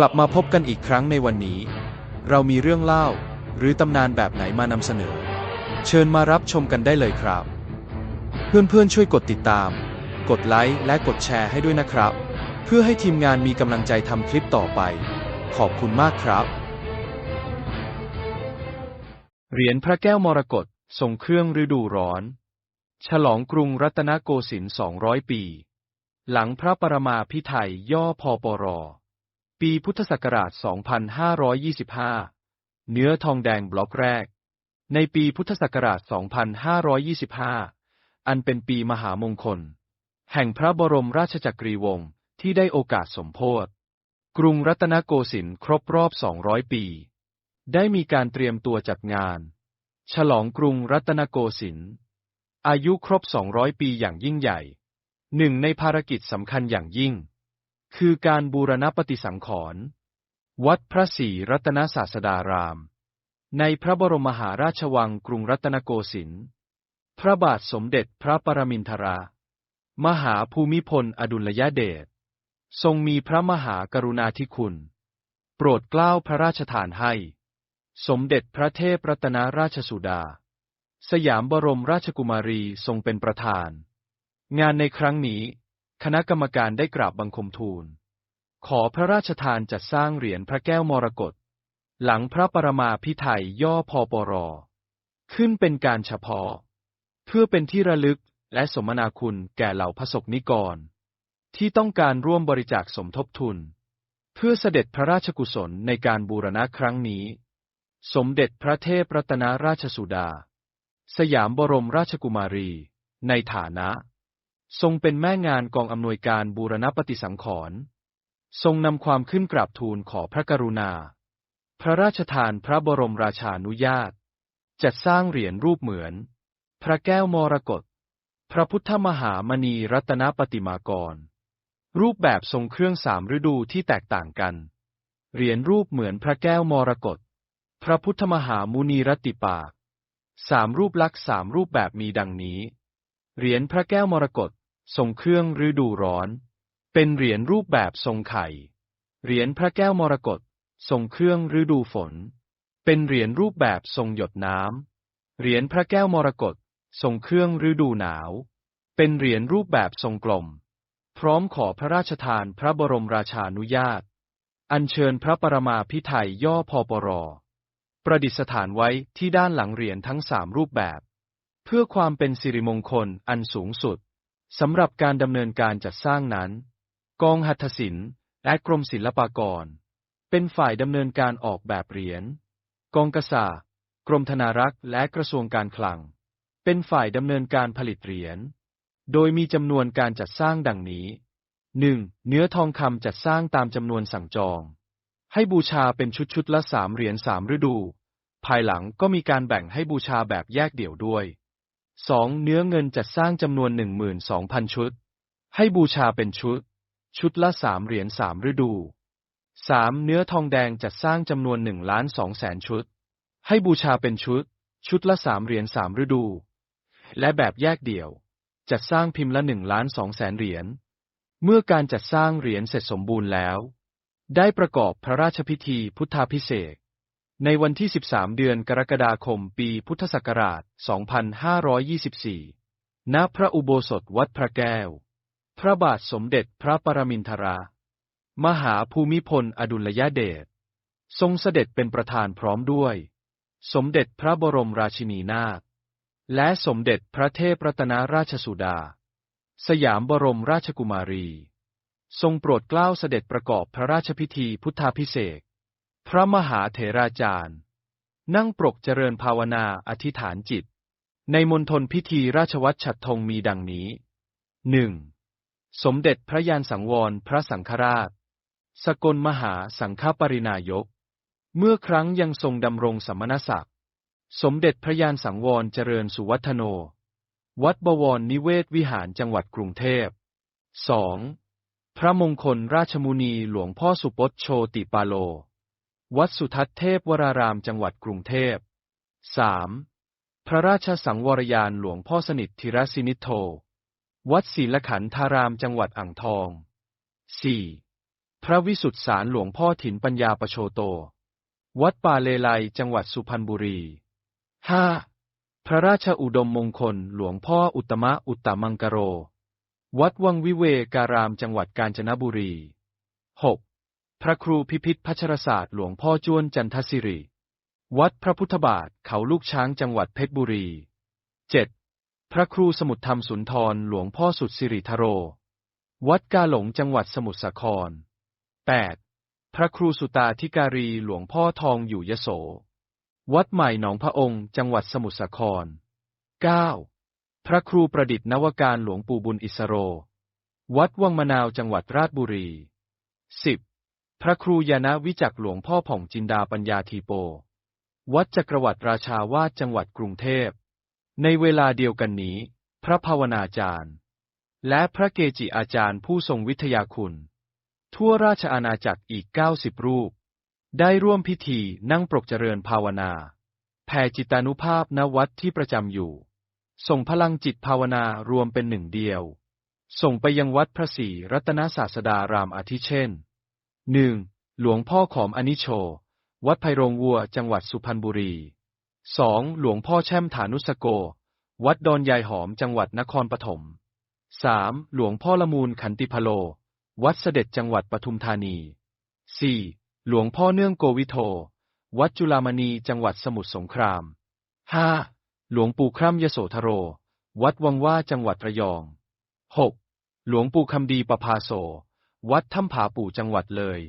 กลับมาพบกันอีกครั้งในวันนี้ เรามีเรื่องเล่า หรือตำนานแบบไหนมานำเสนอ เชิญมารับชมกันได้เลยครับ เพื่อนๆช่วยกดติดตาม กดไลค์และกดแชร์ให้ด้วยนะครับ เพื่อให้ทีมงานมีกำลังใจทำคลิปต่อไป ขอบคุณมากครับ เหรียญพระแก้วมรกตทรงเครื่องฤดูร้อน ฉลองกรุงรัตนโกสินทร์ 200 ปี หลังพระปรมาพิไทยย่อพอปร ปีพุทธศักราช 2525 เนื้อทองแดงบล็อกแรก ในปีพุทธศักราช 2525 อันเป็นปีมหามงคล แห่งพระบรมราชจักรีวงศ์ที่ได้โอกาสสมโพธิกรุงรัตนโกสินทร์ครบรอบ 200 ปี ได้มีการเตรียมตัวจัดงาน ฉลองกรุงรัตนโกสินทร์อายุครบ 200 ปีอย่างยิ่งใหญ่ หนึ่งในภารกิจสำคัญอย่างยิ่ง คือการบูรณปฏิสังขรณ์วัดพระศรีรัตนศาสดาราม ในพระบรมมหาราชวังกรุงรัตนโกสินทร์พระบาทสมเด็จพระปรมินทรา มหาภูมิพลอดุลยเดชทรงมีพระมหากรุณาธิคุณ โปรดเกล้าพระราชทานให้ สมเด็จพระเทพรัตนราชสุดา สยามบรมราชกุมารีทรงเป็นประธาน งานในครั้งนี้ คณะกรรมการได้กราบบังคมทูล ขอพระราชทานจัดสร้างเหรียญพระแก้วมรกตหลังพระปรมาพิไทยย่อพอปรขึ้นเป็นการเฉพาะ เพื่อเป็นที่ระลึกและสมนาคุณแก่เหล่าพระสกนิกร ที่ต้องการร่วมบริจาคสมทบทุน เพื่อเสด็จพระราชกุศลในการบูรณะครั้งนี้ สมเด็จพระเทพรัตนราชสุดา สยามบรมราชกุมารี ในฐานะ ทรงเป็นแม่งานกองอำนวยการบูรณปฏิสังขรณ์ทรงนำความขึ้นกราบทูลขอพระกรุณา พระราชทานพระบรมราชานุญาต จัดสร้างเหรียญรูปเหมือน พระแก้วมรกตพระพุทธมหามณีรัตนปฏิมากร รูปแบบทรงเครื่องสามฤดูที่แตกต่างกัน เหรียญรูปเหมือนพระแก้วมรกตพระพุทธมหามุนีรตติปาก สามรูปลักษณ์สามรูปแบบมีดังนี้ เหรียญพระแก้วมรกต ทรงเครื่องฤดูร้อน เป็นเหรียญรูปแบบทรงไข่ เหรียญพระแก้วมรกตทรงเครื่องฤดูฝน เป็นเหรียญรูปแบบทรงหยดน้ำ เหรียญพระแก้วมรกตทรงเครื่องฤดูหนาว เป็นเหรียญรูปแบบทรงกลม พร้อมขอพระราชทานพระบรมราชานุญาต อัญเชิญพระปรมาพิไทยย่อพอปร ประดิษฐานไว้ที่ด้านหลังเหรียญทั้งสามรูปแบบ เพื่อความเป็นสิริมงคลอันสูงสุด สำหรับการดำเนินการจัดสร้างนั้น กองหัตถศิลป์และกรมศิลปากร เป็นฝ่ายดำเนินการออกแบบเหรียญ กองกษากรมธนารักษ์และกระทรวงการคลัง เป็นฝ่ายดำเนินการผลิตเหรียญ โดยมีจำนวนการจัดสร้างดังนี้ 1. เนื้อทองคำจัดสร้างตามจำนวนสั่งจอง ให้บูชาเป็นชุดชุดละสามเหรียญสามฤดู ภายหลังก็มีการแบ่งให้บูชาแบบแยกเดี่ยวด้วย 2. เนื้อเงินจัดสร้างจำนวน 12,000 ชุด ให้บูชาเป็นชุด ชุดละสามเหรียญสามฤดู 3. เนื้อทองแดงจัดสร้างจำนวน1ล้าน2แสนชุด ให้บูชาเป็นชุด ชุดละสามเหรียญสามฤดู และแบบแยกเดี่ยว จัดสร้างพิมพ์ละ1ล้าน2แสนเหรียญ เมื่อการจัดสร้างเหรียญเสร็จสมบูรณ์แล้ว ได้ประกอบพระราชพิธีพุทธาพิเศษก ในวันที่ 13 เดือนกรกฎาคมปีพุทธศักราช 2524 ณ พระอุโบสถวัดพระแก้ว พระบาทสมเด็จพระปรมินทรามหาภูมิพลอดุลยเดช ทรงเสด็จเป็นประธานพร้อมด้วย สมเด็จพระบรมราชินีนาถ และสมเด็จพระเทพรัตนราชสุดา สยามบรมราชกุมารี ทรงโปรดเกล้าเสด็จประกอบพระราชพิธีพุทธาพิเศษก พระมหาเถราจารย์ นั่งปรกเจริญภาวนาอธิษฐานจิต ในมณฑลพิธีราชวัตรฉัตรธงมีดังนี้หนึ่งสมเด็จพระยานสังวรพระสังฆราช สกลมหาสังฆปรินายก เมื่อครั้งยังทรงดำรงสมณศักดิ์ สมเด็จพระยานสังวรเจริญสุวัฒโน วัดบวรนิเวศวิหารจังหวัดกรุงเทพ 2. พระมงคลราชมุนีหลวงพ่อสุปตโชติปาโล วัดสุทัศน์เทพวรารามจังหวัดกรุงเทพ 3. พระราชสังวรยานหลวงพ่อสนิทธิรสินิโธวัดศรีละขันธารามจังหวัดอ่างทอง 4. พระวิสุทธิสารหลวงพ่อถินปัญญาปโชโต วัดป่าเลไลจังหวัดสุพรรณบุรี 5. พระราชอุดมมงคลหลวงพ่ออุตตมะอุตตมังกโร วัดวังวิเวการามจังหวัดกาญจนบุรี 6. พระครูพิพิธพัชรศาสตร์หลวงพ่อจวนจันทศิริ วัดพระพุทธบาทเขาลูกช้างจังหวัดเพชรบุรี 7. พระครูสมุทรธรรมสุนทรหลวงพ่อสุดสิริธโร วัดกาหลงจังหวัดสมุทรสาคร 8. พระครูสุตาธิการีหลวงพ่อทองอยู่ยโส วัดใหม่หนองพระองค์จังหวัดสมุทรสาคร 9. พระครูประดิษฐ์นวการหลวงปู่บุญอิสโร วัดวังมะนาวจังหวัดราชบุรี 10. พระครูยานะวิจักหลวงพ่อผ่องจินดาปัญญาทีโป วัดจักรวรรดิราชาวาดจังหวัดกรุงเทพ ในเวลาเดียวกันนี้ พระภาวนาจารย์ และพระเกจิอาจารย์ผู้ทรงวิทยาคุณ ทั่วราชอาณาจักรอีก 90 รูป ได้ร่วมพิธีนั่งปรกเจริญภาวนา แผ่จิตานุภาพณวัดที่ประจำอยู่ ส่งพลังจิตภาวนารวมเป็นหนึ่งเดียว ส่งไปยังวัดพระศรีรัตนศาสดารามอาทิเช่น 1. หลวงพ่อขอมอนิโช วัดไพรงวัวจังหวัดสุพรรณบุรี 2. หลวงพ่อแช่มฐานุสโก วัดดอนยายหอมจังหวัดนครปฐม 3. หลวงพ่อละมูลขันติพโล วัดเสด็จจังหวัดปทุมธานี 4. หลวงพ่อเนื่องโกวิโท วัดจุลามณีจังหวัดสมุทรสงคราม 5. หลวงปู่คร่ำยโสธโร วัดวังว่าจังหวัดระยอง 6. หลวงปู่คำดีประภาโส วัดถ้ำผาปู่จังหวัดเลย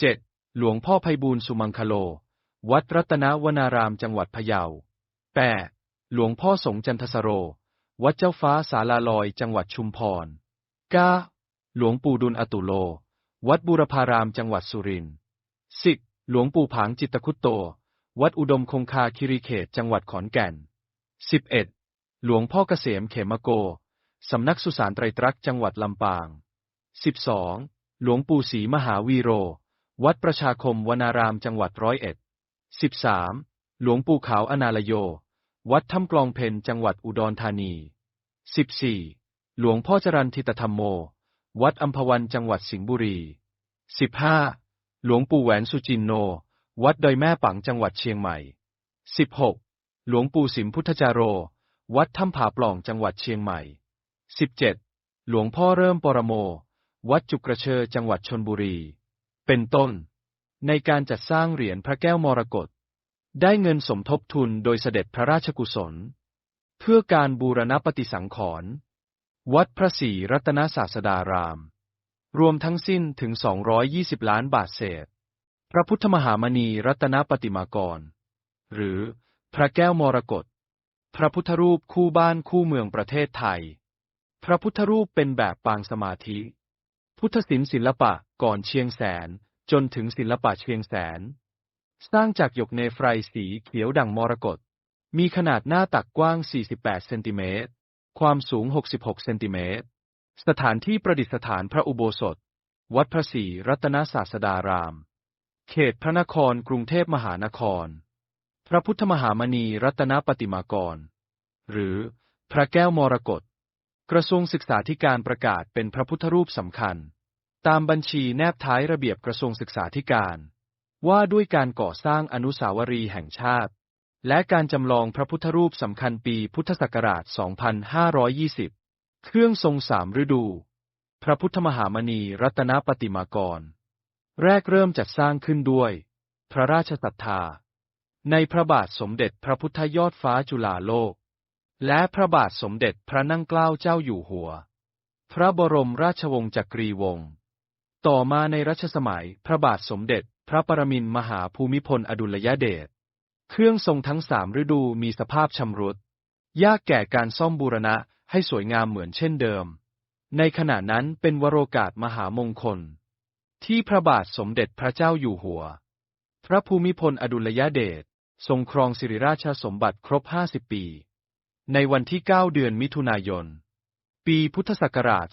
7. หลวงพ่อไพบูลสุมังคโล วัดรัตนวนารามจังหวัดพะเยา 8. หลวงพ่อสงจันทสโร วัดเจ้าฟ้าสาลาลอยจังหวัดชุมพร 9. หลวงปู่ดุลอตุโล วัดบุรพารามจังหวัดสุรินทร์ 10. หลวงปู่ผางจิตคุตโต วัดอุดมคงคาคิริเขตจังหวัดขอนแก่น 11. หลวงพ่อเกษมเขมโก สำนักสุสานไตรตรักจังหวัดลำปาง 12. หลวงปู่ศรีมหาวีโร วัดประชาคมวนารามจังหวัดร้อยเอ็ด 13. หลวงปู่ขาวอนาลโย วัดถ้ำกลองเพนจังหวัดอุดรธานี 14. หลวงพ่อจรันทิตธรรมโม วัดอัมพวันจังหวัดสิงห์บุรี 15. หลวงปู่แหวนสุจินโน วัดดอยแม่ปังจังหวัดเชียงใหม่ 16. หลวงปู่สิมพุทธจารโร วัดถ้ำผาปล่องจังหวัดเชียงใหม่ 17. หลวงพ่อเริ่มปรโม วัดจุกระเชอจังหวัดชนบุรี เป็นต้น ในการจัดสร้างเหรียญพระแก้วมรกตได้เงินสมทบทุนโดยเสด็จพระราชกุศล เพื่อการบูรณปฏิสังขรณ์วัดพระศรีรัตนศาสดาราม รวมทั้งสิ้นถึง 220 ล้านบาทเศษ พระพุทธมหามณีรัตนปฏิมากร หรือพระแก้วมรกตพระพุทธรูปคู่บ้านคู่เมืองประเทศไทย พระพุทธรูปเป็นแบบปางสมาธิ พุทธศิลป์ศิลปะก่อนเชียงแสน จนถึงศิลปะเชียงแสน สร้างจากหยกเนฟไรสีเขียวดั่งมรกต มีขนาดหน้าตักกว้าง 48 เซนติเมตร ความสูง 66 เซนติเมตร สถานที่ประดิษฐานพระอุโบสถ วัดพระศรีรัตนศาสดาราม เขตพระนครกรุงเทพมหานคร พระพุทธมหามณีรัตนปฏิมากร หรือพระแก้วมรกต กระทรวงศึกษาธิการประกาศเป็นพระพุทธรูปสำคัญ ตามบัญชีแนบท้ายระเบียบกระทรวงศึกษาธิการ ว่าด้วยการก่อสร้างอนุสาวรีย์แห่งชาติ และการจำลองพระพุทธรูปสำคัญปีพุทธศักราช 2520 เครื่องทรงสามฤดู พระพุทธมหามณีรัตนปฏิมากร แรกเริ่มจัดสร้างขึ้นด้วย พระราชศรัทธา ในพระบาทสมเด็จพระพุทธยอดฟ้าจุฬาโลก และพระบาทสมเด็จพระนั่งเกล้าเจ้าอยู่หัว พระบรมราชวงศ์จักรีวงศ์ ต่อมาในรัชสมัยพระบาทสมเด็จพระปรมินมหาภูมิพลอดุลยเดช เครื่องทรงทั้งสามฤดูมีสภาพชำรุด ยากแก่การซ่อมบูรณะให้สวยงามเหมือนเช่นเดิม ในขณะนั้นเป็นวโรกาสมหามงคล ที่พระบาทสมเด็จพระเจ้าอยู่หัว พระภูมิพลอดุลยเดชทรงครองสิริราชสมบัติครบ 50 ปี ในวันที่ 9 เดือนมิถุนายน ปีพุทธศักราช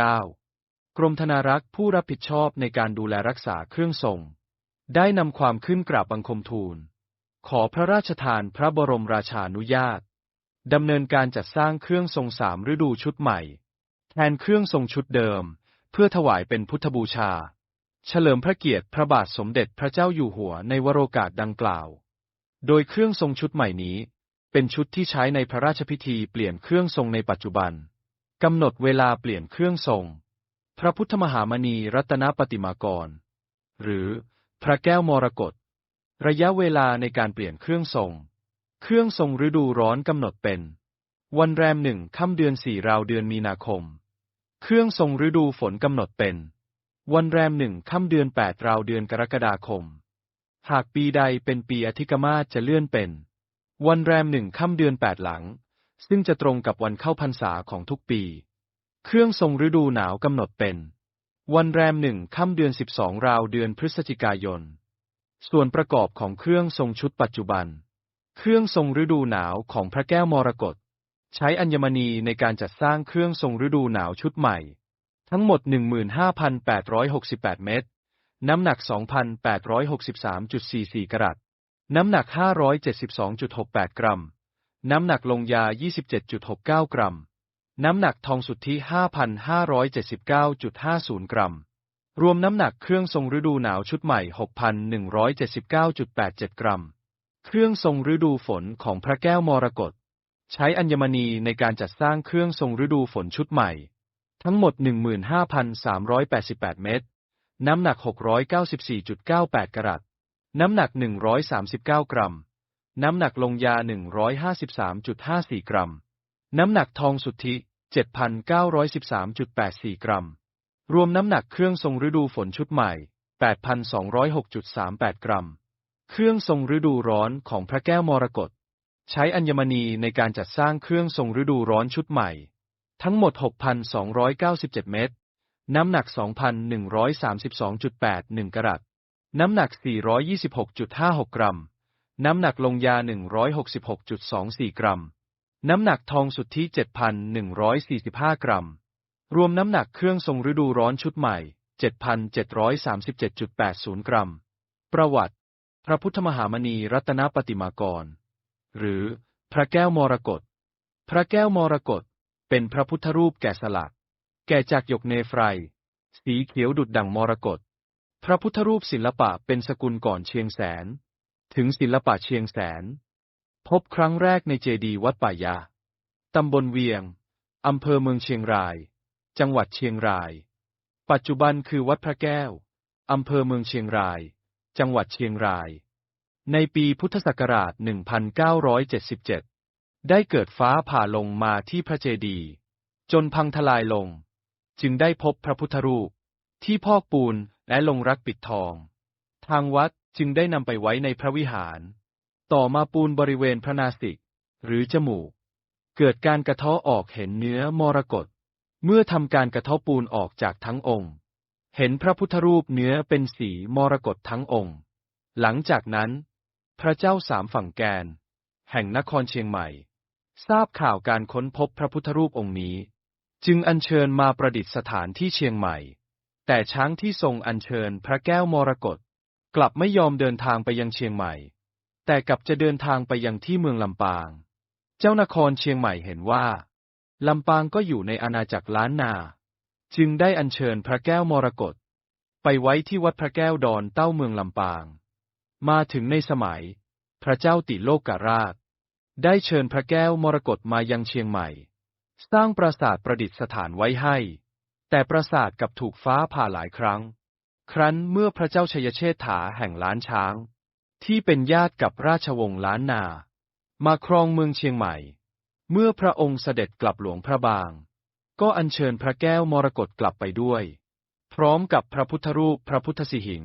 2539 กรมธนารักษ์ผู้รับผิดชอบในการดูแลรักษาเครื่องทรง ได้นำความขึ้นกราบบังคมทูล ขอพระราชทานพระบรมราชานุญาตดำเนินการจัดสร้างเครื่องทรงสามฤดูชุดใหม่ แทนเครื่องทรงชุดเดิม เพื่อถวายเป็นพุทธบูชา เฉลิมพระเกียรติพระบาทสมเด็จพระเจ้าอยู่หัวในวโรกาสดังกล่าว โดยเครื่องทรงชุดใหม่นี้ เป็นชุดที่ใช้ในพระราชพิธีเปลี่ยนเครื่องทรงในปัจจุบัน กำหนดเวลาเปลี่ยนเครื่องทรง พระพุทธมหามณีรัตนปฏิมากร หรือพระแก้วมรกตระยะเวลาในการเปลี่ยนเครื่องทรง เครื่องทรงฤดูร้อนกำหนดเป็น วันแรมหนึ่งค่ำเดือนสี่ราวเดือนมีนาคม เครื่องทรงฤดูฝนกำหนดเป็น วันแรมหนึ่งค่ำเดือนแปดราวเดือนกรกฎาคม หากปีใดเป็นปีอธิกมาศจะเลื่อนเป็น วันแรมหนึ่งค่ำเดือนแปดหลัง ซึ่งจะตรงกับวันเข้าพรรษาของทุกปี เครื่องทรงฤดูหนาวกำหนดเป็น วันแรมหนึ่งค่ำเดือนสิบสองราวเดือนพฤศจิกายน ส่วนประกอบของเครื่องทรงชุดปัจจุบัน เครื่องทรงฤดูหนาวของพระแก้วมรกตใช้อัญมณีในการจัดสร้างเครื่องทรงฤดูหนาวชุดใหม่ ทั้งหมด 15,868 เม็ดน้ำหนัก 2,863.44 กรัต น้ำหนัก 572.68 กรัม น้ำหนักลงยา 27.69 กรัม น้ำหนักทองสุทธิ 5,579.50 กรัม รวมน้ำหนักเครื่องทรงฤดูหนาวชุดใหม่ 6,179.87 กรัม เครื่องทรงฤดูฝนของพระแก้วมรกตใช้อัญมณีในการจัดสร้างเครื่องทรงฤดูฝนชุดใหม่ ทั้งหมด 15,388 เม็ดน้ำหนัก 694.98 กรัต น้ำหนัก 139 กรัม น้ำหนักลงยา 153.54 กรัม น้ำหนักทองสุทธิ 7,913.84 กรัม รวมน้ำหนักเครื่องทรงฤดูฝนชุดใหม่ 8,206.38 กรัม เครื่องทรงฤดูร้อนของพระแก้วมรกตใช้อัญมณีในการจัดสร้างเครื่องทรงฤดูร้อนชุดใหม่ ทั้งหมด 6,297 เม็ดน้ำหนัก 2,132.81 กรัต น้ำหนัก 426.56 กรัม น้ำหนักลงยา 166.24 กรัม น้ำหนักทองสุทธิ 7,145 กรัม รวมน้ำหนักเครื่องทรงฤดูร้อนชุดใหม่ 7,737.80 กรัม ประวัติ พระพุทธมหามณีรัตนปฏิมากร หรือพระแก้วมรกต พระแก้วมรกต เป็นพระพุทธรูปแกะสลัก แกะจากหยกเนฟไรสีเขียวดุดดั่งมรกต พระพุทธรูปศิลปะเป็นสกุลก่อนเชียงแสน ถึงศิลปะเชียงแสน พบครั้งแรกในเจดีย์วัดป่ายา ตำบลเวียง อำเภอเมืองเชียงราย จังหวัดเชียงราย ปัจจุบันคือวัดพระแก้ว อำเภอเมืองเชียงราย จังหวัดเชียงราย ในปีพุทธศักราช 1977 ได้เกิดฟ้าผ่าลงมาที่พระเจดีย์จนพังทลายลง จึงได้พบพระพุทธรูป ที่พอกปูน และลงรักปิดทอง ทางวัดจึงได้นำไปไว้ในพระวิหาร ต่อมาปูนบริเวณพระนาสิก หรือจมูก เกิดการกระเทาะออกเห็นเนื้อมรกตเมื่อทำการกระเทาะปูนออกจากทั้งองค์ เห็นพระพุทธรูปเนื้อเป็นสีมรกตทั้งองค์ หลังจากนั้น พระเจ้าสามฝั่งแกน แห่งนครเชียงใหม่ ทราบข่าวการค้นพบพระพุทธรูปองค์นี้ จึงอัญเชิญมาประดิษฐานที่เชียงใหม่ แต่ช้างที่ทรงอัญเชิญพระแก้วมรกตกลับไม่ยอมเดินทางไปยังเชียงใหม่ แต่กลับจะเดินทางไปยังที่เมืองลำปาง เจ้านครเชียงใหม่เห็นว่า ลำปางก็อยู่ในอาณาจักรล้านนา จึงได้อัญเชิญพระแก้วมรกตไปไว้ที่วัดพระแก้วดอนเต้าเมืองลำปาง มาถึงในสมัย พระเจ้าติโลกกราช ได้เชิญพระแก้วมรกตมายังเชียงใหม่ สร้างปราสาทประดิษฐานไว้ให้ แต่ปราสาทกับถูกฟ้าผ่าหลายครั้ง ครั้นเมื่อพระเจ้าชัยเชษฐาแห่งล้านช้าง ที่เป็นญาติกับราชวงศ์ล้านนา มาครองเมืองเชียงใหม่ เมื่อพระองค์เสด็จกลับหลวงพระบาง ก็อัญเชิญพระแก้วมรกตกลับไปด้วย พร้อมกับพระพุทธรูปพระพุทธสิหิง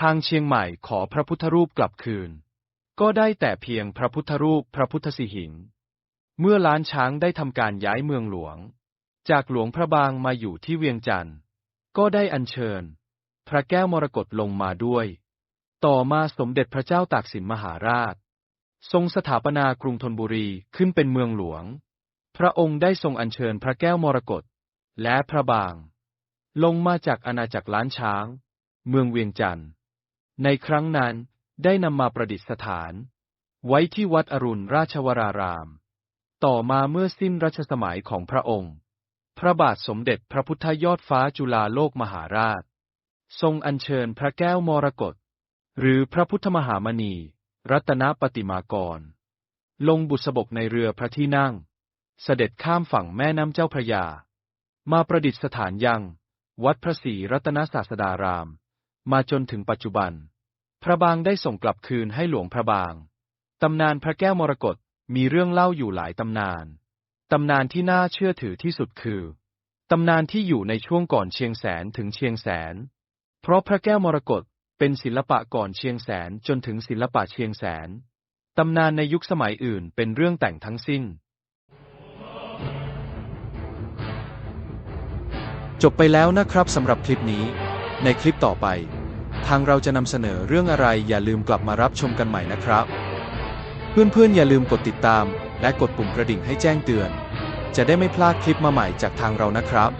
ทางเชียงใหม่ขอพระพุทธรูปกลับคืน ก็ได้แต่เพียงพระพุทธรูปพระพุทธสิหิง เมื่อล้านช้างได้ทำการย้ายเมืองหลวง จากหลวงพระบางมาอยู่ที่เวียงจันทร์ ก็ได้อัญเชิญ พระแก้วมรกตลงมาด้วย ต่อมาสมเด็จพระเจ้าตากสินมหาราช ทรงสถาปนากรุงธนบุรีขึ้นเป็นเมืองหลวง พระองค์ได้ทรงอัญเชิญพระแก้วมรกตและพระบาง ลงมาจากอาณาจักรล้านช้าง เมืองเวียงจันทร์ ในครั้งนั้นได้นำมาประดิษฐาน ไว้ที่วัดอรุณราชวราราม ต่อมาเมื่อสิ้นรัชสมัยของพระองค์ พระบาทสมเด็จพระพุทธยอดฟ้าจุฬาโลกมหาราช ทรงอัญเชิญพระแก้วมรกตหรือพระพุทธมหามณี รัตนปฏิมากร ลงบุษบกในเรือพระที่นั่ง เสด็จข้ามฝั่งแม่น้ำเจ้าพระยา มาประดิษฐานยัง วัดพระศรีรัตนศาสดาราม มาจนถึงปัจจุบัน พระบางได้ส่งกลับคืนให้หลวงพระบาง ตำนานพระแก้วมรกตมีเรื่องเล่าอยู่หลายตำนาน ตำนานที่น่าเชื่อถือที่สุดคือ ตำนานที่อยู่ในช่วงก่อนเชียงแสนถึงเชียงแสน เพราะพระแก้วมรกตเป็นศิลปะก่อนเชียงแสนจนถึงศิลปะเชียงแสน ตำนานในยุคสมัยอื่นเป็นเรื่องแต่งทั้งสิ้น จบไปแล้วนะครับสำหรับคลิปนี้ ในคลิปต่อไป ทางเราจะนำเสนอเรื่องอะไรอย่าลืมกลับมารับชมกันใหม่นะครับ เพื่อนๆอย่าลืมกดติดตาม และกดปุ่มกระดิ่งให้แจ้งเตือน จะได้ไม่พลาดคลิปมาใหม่จากทางเรานะครับ